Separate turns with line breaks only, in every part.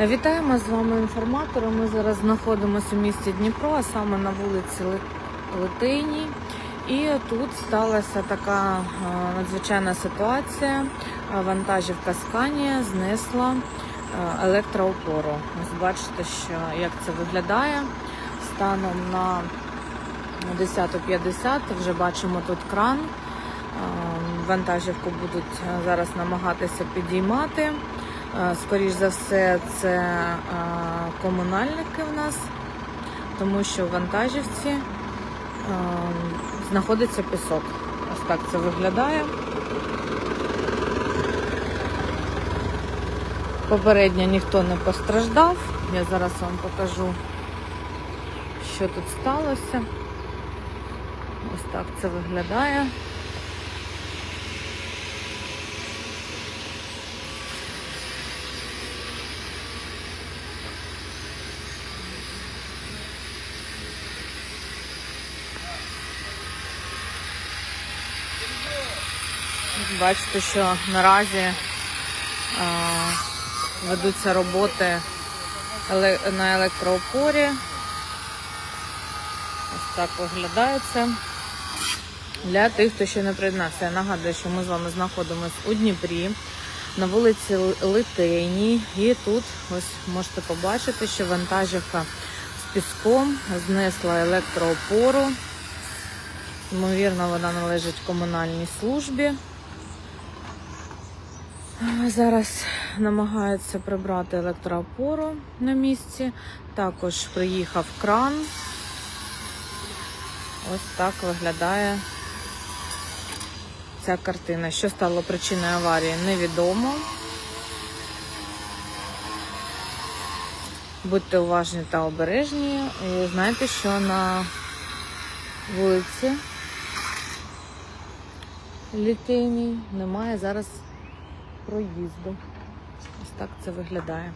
Вітаємо з вами інформатора. Ми зараз знаходимося у місті Дніпро, а саме на вулиці Ли- Литейній. І тут сталася така е, надзвичайна ситуація. Е, Вантажівка Сканія знесла е, електроопору. Ось бачите, що як це виглядає станом на 10.50 вже бачимо тут кран. Вантажівку будуть зараз намагатися підіймати. Скоріш за все, це комунальники в нас, тому що в вантажівці знаходиться пісок. Ось так це виглядає. Попередньо ніхто не постраждав. Я зараз вам покажу, що тут сталося. Ось так це виглядає. Бачите, що наразі е, ведуться роботи на електроопорі. Ось так виглядає це. Для тих, хто ще не приєднався, я нагадую, що ми з вами знаходимося у Дніпрі на вулиці Литейній. І тут ось можете побачити, що вантажівка з піском знесла електроопору. Ймовірно, вона належить комунальній службі. Зараз намагаються прибрати електроопору на місці. Також приїхав кран. Ось так виглядає ця картина. Що стало причиною аварії, невідомо. Будьте уважні та обережні. І знаєте, що на вулиці Літейній немає зараз проїзду. Ось так це виглядає.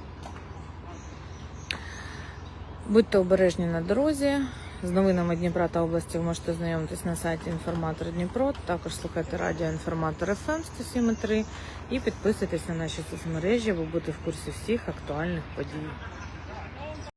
Будьте обережні на дорозі. З новинами Дніпра та області ви можете знайомитись на сайті Інформатор Дніпро. Також слухайте радіо Інформатор FM 107.3 і підписуйтесь на наші соцмережі, аби бути в курсі всіх актуальних подій.